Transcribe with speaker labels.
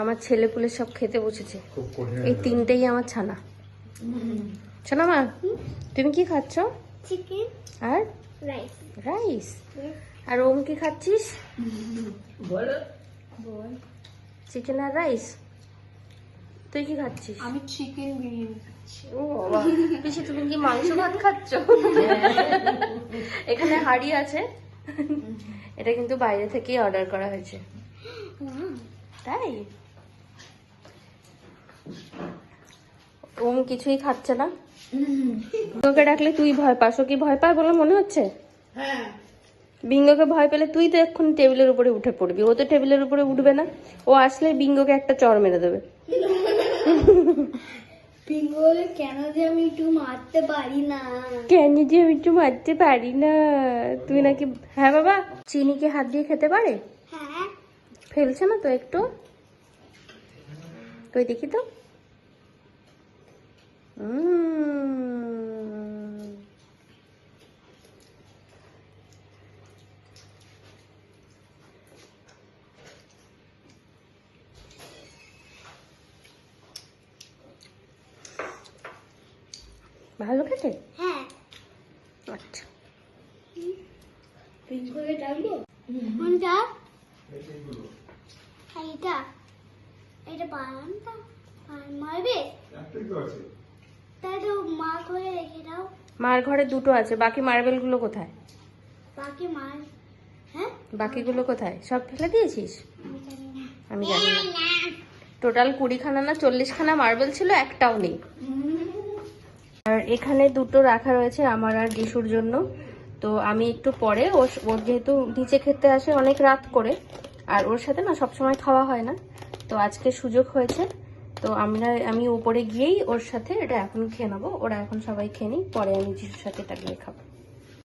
Speaker 1: আমার ছেলে পুলে সব খেতে বসেছে। এই তিনটেই আমার ছানা। ছানা মা তুমি কি খাচ্ছ?
Speaker 2: চিকেন
Speaker 1: আর
Speaker 2: রাইস
Speaker 1: রাইস আর ওম কি খাচ্ছিস? চিকেন আর রাইস তুই কি খাচ্ছিস?
Speaker 3: আমি চিকেন বিরিয়ানি
Speaker 1: ও বাবা তুমি কি মাংস ভাত খাচ্ছ? এখানে হাড়ি আছে। এটা কিন্তু বাইরে থেকেই অর্ডার করা হয়েছে। তাই? ওম কিছুই খাচ্ছে না। বিঙ্গকে ডাকলে তুই ভয় পাস কি ভয় পায় বলে মনে হচ্ছে? বিঙ্গকে ভয় পেলে তুই তো এক্ষুনি টেবিলের উপরে উঠে পড়বি ও তো টেবিলের উপরে উঠবে না। ও আসলে বিঙ্গকে একটা চর মেরে দেবে।
Speaker 2: কেন যে আমি একটু মারতে পারি না?
Speaker 1: কেন যে আমি একটু মারতে পারি না? তুই নাকি হ্যাঁ বাবা। চিনিকে হাত দিয়ে খেতে পারে?
Speaker 2: হ্যাঁ
Speaker 1: ফেলছে না তো একটু? কই দেখি তো। ভালো খেতে?
Speaker 2: হ্যাঁ।
Speaker 1: আচ্ছা।
Speaker 2: পিঙ্গলে ডাকবো কোনটা? হ্যাঁ এটা আর মারবে?
Speaker 4: একটাই
Speaker 2: তাই তো মা করে রেখে দাও।
Speaker 1: মার ঘরে দুটো আছে বাকি মার্বেলগুলো কোথায়?
Speaker 2: বাকি মার হ্যাঁ?
Speaker 1: বাকিগুলো কোথায়? সব ফেলে দিয়েছিস?
Speaker 2: আমি জানি না।
Speaker 1: আমি জানি না। টোটাল কুড়িখানা না চল্লিশখানা মার্বেল ছিল একটাও নেই। আর এখানে দুটো রাখা রয়েছে আমার আর যিশুর জন্য। তো আমি একটু পরে ওর যেহেতু নিচে খেতে আসে অনেক রাত করে আর ওর সাথে না সবসময় খাওয়া হয় না। তো আজকে সুযোগ হয়েছে। তো আমরা, আমি উপরে গিয়েই ওর সাথে এটা এখন খেয়ে নেব। ওরা এখন সবাই খেয়ে নিই পরে আমি যিশুর সাথে এটা গিয়ে খাব।